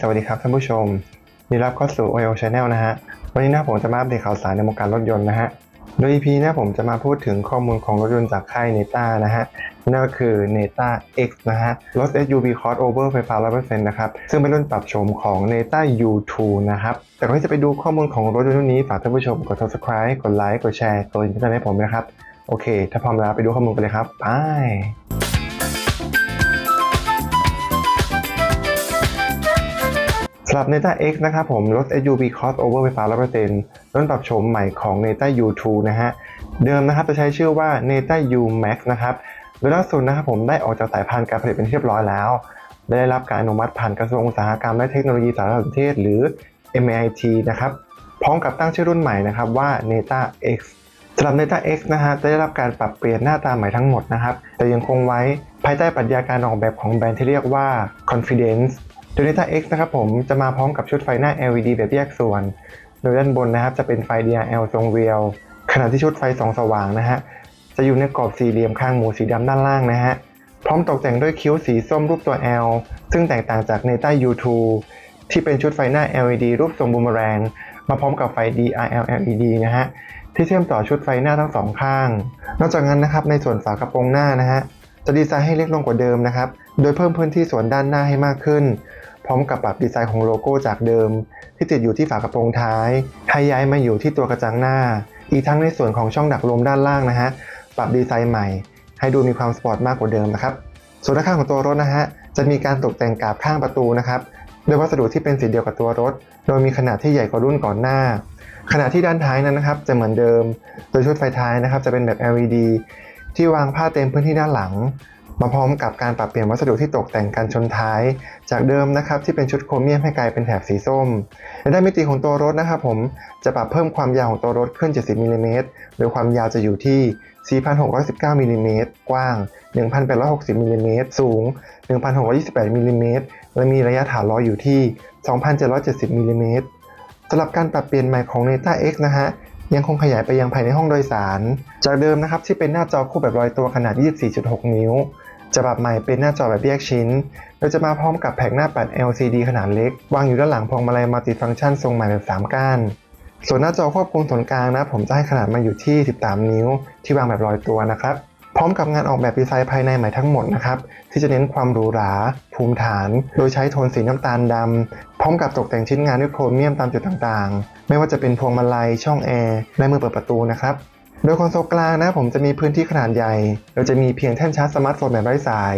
สวัสดีครับท่านผู้ชมยินดีรับเข้าสู่ OIO Channel นะฮะ วันนี้นะผมจะมาอัปเดตข่าวสารในวงการรถยนต์นะฮะ โดย EP หนะผมจะมาพูดถึงข้อมูลของรถยนต์จากค่าย Neta นะฮะ นั่นก็คือ Neta X นะฮะ รถ SUV crossover ไฟฟ้า 100%นะครับ ซึ่งเป็นรุ่นปรับโฉมของ Neta U2 นะครับ แต่ก่อนที่จะไปดูข้อมูลของรถยนต์รุ่นนี้ ฝากท่านผู้ชมกด subscribe กดไลค์ กดแชร์กดติดตามให้ผมนะครับ โอเค ถ้าพร้อมแล้วไปดูข้อมูลกันเลยครับ ไป สำหรับ Neta X นะครับผมรถ SUV crossover ไฟฟ้า 100%รุ่นปรับโฉมใหม่ของ Neta U2 นะฮะ เดิมนะครับจะใช้ชื่อว่า Neta U Max นะครับ โดยล่าสุดนะครับผมได้ออกจากสายพันธุ์การผลิตเป็นที่เรียบร้อยแล้ว ได้รับการอนุมัติผ่านกระทรวงอุตสาหกรรมและเทคโนโลยีสารสนเทศหรือ MIT นะครับ พร้อมกับตั้งชื่อรุ่นใหม่นะครับว่า Neta X สำหรับ Neta X นะฮะจะได้รับการปรับเปลี่ยนหน้าตาใหม่ทั้งหมดนะครับ แต่ยังคงไว้ภายใต้ปรัชญาการออกแบบของแบรนด์ที่เรียกว่า Confidence โดย Neta X นะครับผมจะมาพร้อมกับชุดไฟหน้า LED แบบแยกส่วน โดยด้านบนนะครับจะเป็นไฟ DRL ทรงเรียว ขณะที่ชุดไฟสองสว่างนะฮะจะอยู่ในกรอบสี่เหลี่ยมข้างหมูสีดำด้านล่างนะฮะพร้อมตกแต่งด้วยคิ้วสีส้มรูปตัว L ซึ่งแตกต่างจาก Neta U2 ที่เป็นชุดไฟหน้า LED รูปทรงบูมเมอแรง มาพร้อมกับไฟ DRL LED นะฮะที่เชื่อมต่อชุดไฟหน้าทั้งสองข้าง นอกจากนั้นนะครับในส่วนฝากระโปรงหน้านะฮะจะดีไซน์ให้เล็กลงกว่าเดิมนะครับ โดยเพิ่มพื้นที่ส่วนด้านหน้าให้มากขึ้น พร้อมกับปรับดีไซน์ของโลโก้จากเดิม ที่ติดอยู่ที่ฝากระโปรงท้าย ให้ย้ายมาอยู่ที่ตัวกระจังหน้า อีกทั้งในส่วนของช่องดักลมด้านล่างนะฮะ ปรับดีไซน์ใหม่ ให้ดูมีความสปอร์ตมากกว่าเดิมนะครับ ส่วนด้านข้างของตัวรถนะฮะ จะมีการตกแต่งกาบข้างประตูนะครับโดยวัสดุที่เป็นสีเดียวกับตัวรถ โดยมีขนาดที่ใหญ่กว่ารุ่นก่อนหน้า ขณะที่ด้านท้ายนั้นนะครับ จะเหมือนเดิม โดยชุดไฟท้ายนะครับ จะเป็นแบบ LED ที่วางผ้าเต็มพื้นที่ด้านหลัง มาพร้อมกับการปรับเปลี่ยนวัสดุที่ตกแต่งกันชนท้าย จากเดิมนะครับที่เป็นชุดโครเมียมให้กลายเป็นแถบสีส้มในด้านมิติของตัวรถนะครับผมจะปรับเพิ่มความยาวของตัวรถขึ้น 70มิลลิเมตรโดยความยาวจะอยู่ที่ 4,619มิลลิเมตรกว้าง 1,860มิลลิเมตรสูง 1,628มิลลิเมตรและมีระยะฐานล้ออยู่ที่ 2,770มิลลิเมตรสำหรับการปรับเปลี่ยนใหม่ของ Neta X นะฮะยังคงขยายไปยังภายในห้องโดยสาร จากเดิมนะครับที่เป็นหน้าจอคู่แบบลอยตัวขนาด 24.6 นิ้ว จะปรับใหม่เป็นหน้าจอแบบแยกชิ้น โดยจะมาพร้อมกับแผงหน้าปัด LCD ขนาดเล็ก วางอยู่ด้านหลังพวงมาลัยมัลติฟังก์ชันทรงใหม่แบบ 3 ก้าน ส่วนหน้าจอควบคุมส่วนกลางนะ ผมจะให้ขนาดมาอยู่ที่ 13 นิ้ว ที่วางแบบลอยตัวนะครับ พร้อมกับงานออกแบบดีไซน์ภายในใหม่ทั้งหมดนะครับ ที่จะเน้นความหรูหรา ภูมิฐาน โดยใช้โทนสีน้ำตาลดำ พร้อมกับตกแต่งชิ้นงานด้วยโครเมียมตามจุดต่างๆ ไม่ว่าจะเป็นพวงมาลัย ช่องแอร์ และมือเปิดประตูนะครับ โดยคอนโซลกลางนะผมจะมีพื้นที่ขนาดใหญ่โดยจะมีเพียงแท่นชาร์จสมาร์ทโฟนแบบไร้สาย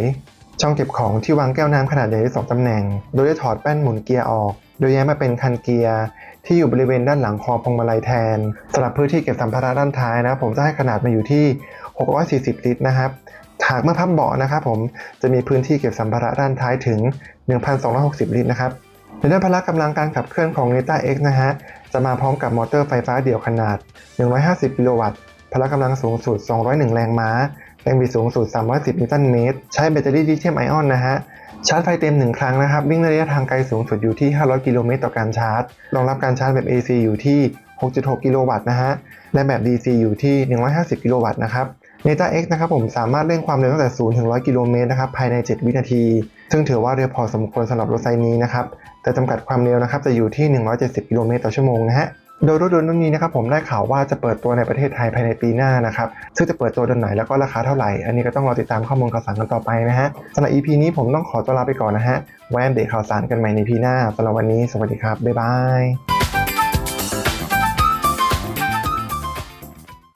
ช่องเก็บของที่วางแก้วน้ำขนาดใหญ่ได้สองตำแหน่ง โดยได้ถอดแป้นหมุนเกียร์ออก โดยย้ายมาเป็นคันเกียร์ที่อยู่บริเวณด้านหลังคอพวงมาลัยแทนสำหรับพื้นที่เก็บสัมภาระด้านท้ายนะผมจะให้ขนาดมาอยู่ที่ 640 ลิตรนะครับหากเมื่อพับเบาะนะครับผมจะมีพื้นที่เก็บสัมภาระด้านท้ายถึง 1,260 ลิตรนะครับในด้านพละกำลังการขับเคลื่อนของ Neta X นะฮะ จะมาพร้อมกับมอเตอร์ไฟฟ้าเดี่ยวขนาด 150 กิโลวัตต์ พละกำลังสูงสุด 201 แรงม้า แรงบิดสูงสุด 310 นิวตันเมตร ใช้แบตเตอรี่ลิเธียมไอออนนะฮะ ชาร์จไฟเต็ม 1 ครั้งนะครับ วิ่งระยะทางไกลสูงสุดอยู่ที่ 500 กิโลเมตรต่อการชาร์จ รองรับการชาร์จแบบ AC อยู่ที่ 6.6 กิโลวัตต์นะฮะ และแบบ DC อยู่ที่ 150 กิโลวัตต์นะครับ Neta X นะครับผมสามารถเร่งความเร็วตั้งแต่ 0 ถึง 100 กิโลเมตรนะครับภายใน 7 วินาที ซึ่งถือว่าเร็วพอสมควรสำหรับรถไซส์นี้นะครับ แต่จำกัดความเร็วนะครับจะอยู่ที่ 170 กิโลเมตรต่อชั่วโมงนะฮะ โดยรถยนต์รุ่นนี้นะครับผมได้ข่าวว่าจะเปิดตัวในประเทศไทยภายในปีหน้านะครับ ซึ่งจะเปิดตัวเดือนไหนแล้วก็ราคาเท่าไหร่ อันนี้ก็ต้องรอติดตามข้อมูลข่าวสารกันต่อไปนะฮะสำหรับ EP นี้ผมต้องขอตัวลาไปก่อนนะฮะ ไว้อัปเดตข่าวสารกันใหม่ในปีหน้าสำหรับวันนี้ สวัสดีครับ บ๊ายบาย